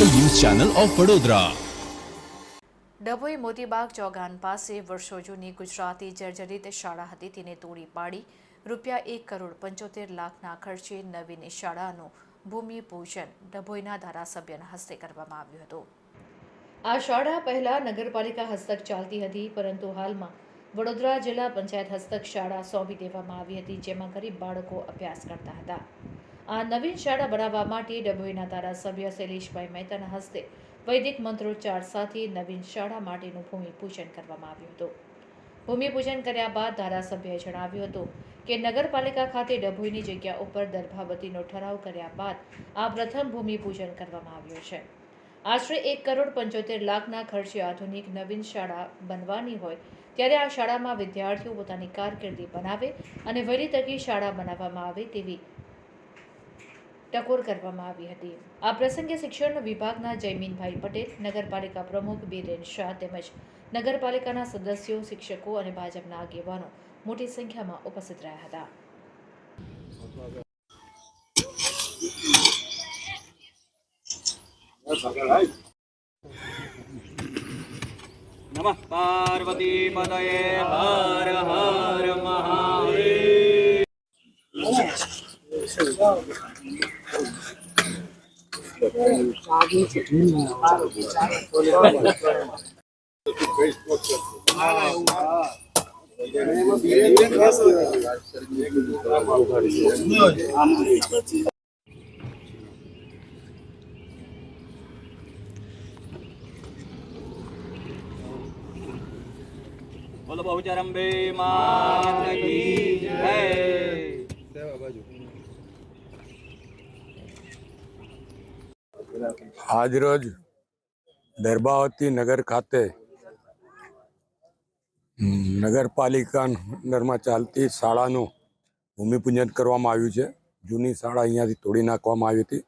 Channel of Vadodara. Dabhoi Moti Bagh ચોગાન પાસે વર્ષો જૂની ગુજરાતી જર્જરિત શાળા હતી. તેને તોડી પાડી રૂપિયા એક કરોડ પંચોતેર લાખના ખર્ચે નવીન શાળાનું ભૂમિપૂજન ડભોઈના ધારાસભ્યના હસ્તે કરવામાં આવ્યું હતું. આ શાળા પહેલા નગરપાલિકા હસ્તક ચાલતી હતી પરંતુ હાલમાં વડોદરા જિલ્લા પંચાયત હસ્તક શાળા સોંપી દેવામાં આવી હતી જેમાં ગરીબ બાળકો અભ્યાસ કરતા હતા. આ નવીન શાળા બનાવવા માટે ડભોઈના ધારાસભ્ય શૈલેષભાઈ મહેતાના હસ્તે વૈદિક મંત્રોચ્ચાર સાથે નવીન શાળા માટેનું ભૂમિપૂજન કરવામાં આવ્યું હતું. ભૂમિપૂજન કર્યા બાદ ધારાસભ્યએ જણાવ્યું હતું કે નગરપાલિકા ખાતે ડભોઈની જગ્યા ઉપર દર્ભાવતીનો ઠરાવ કર્યા બાદ આ પ્રથમ ભૂમિપૂજન કરવામાં આવ્યું છે. આશરે એક કરોડ પંચોતેર લાખના ખર્ચે આધુનિક નવીન શાળા બનવાની હોય ત્યારે આ શાળામાં વિદ્યાર્થીઓ પોતાની કારકિર્દી બનાવે અને વહેલી તકે શાળા બનાવવામાં આવે તેવી ટકોર કરવામાં આવી હતી. આ પ્રસંગે શિક્ષણ વિભાગના જયમીનભાઈ પટેલ, નગરપાલિકા પ્રમુખ બીરેન શાહ તેમજ નગરપાલિકાના સદસ્યો, શિક્ષકો અને ભાજપના આગેવાનો મોટી સંખ્યામાં ઉપસ્થિત રહ્યા હતા. નમઃ. પાર્વતી બોલો બહુચરંબે માત કી જય આજરોજ દરબાવતી નગર ખાતે નગરપાલિકા અંદરમાં ચાલતી શાળાનું ભૂમિપૂજન કરવામાં આવ્યું છે. જૂની શાળા અહીંયાથી તોડી નાખવામાં આવી હતી.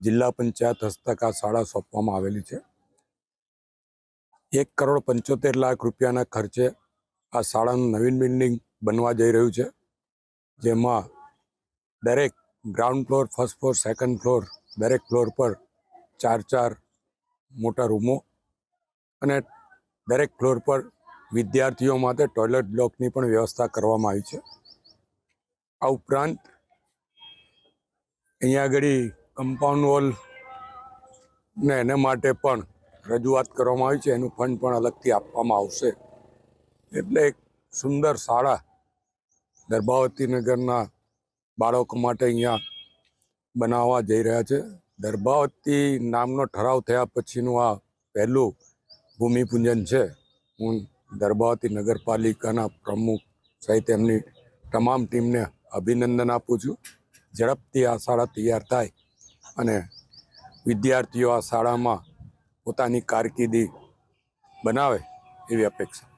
જિલ્લા પંચાયત હસ્તક આ શાળા સોંપવામાં આવેલી છે. એક કરોડ પંચોતેર લાખ રૂપિયાના ખર્ચે આ શાળાનું નવીન બિલ્ડિંગ બનવા જઈ રહ્યું છે. જેમાં દરેક ground floor, first floor, second floor, દરેક ફ્લોર પર ચાર ચાર મોટા રૂમો અને દરેક ફ્લોર પર વિદ્યાર્થીઓ માટે ટોયલેટ બ્લોકની પણ વ્યવસ્થા કરવામાં આવી છે. આ ઉપરાંત અહીંયા આગળ કમ્પાઉન્ડ વોલ ને એને માટે પણ રજૂઆત કરવામાં આવી છે. એનું ફંડ પણ અલગથી આપવામાં આવશે. એટલે એક સુંદર શાળા દર્ભાવતી નગરના બાળકો માટે અહીંયા બનાવવા જઈ રહ્યા છે. દર્ભાવતી નામનો ઠરાવ થયા પછીનું આ પહેલું ભૂમિપૂજન છે. હું દર્ભાવતી નગરપાલિકાના પ્રમુખ સહિત એમની તમામ ટીમને અભિનંદન આપું છું. ઝડપથી આ શાળા તૈયાર થાય અને વિદ્યાર્થીઓ આ શાળામાં પોતાની કારકિર્દી બનાવે એવી અપેક્ષા.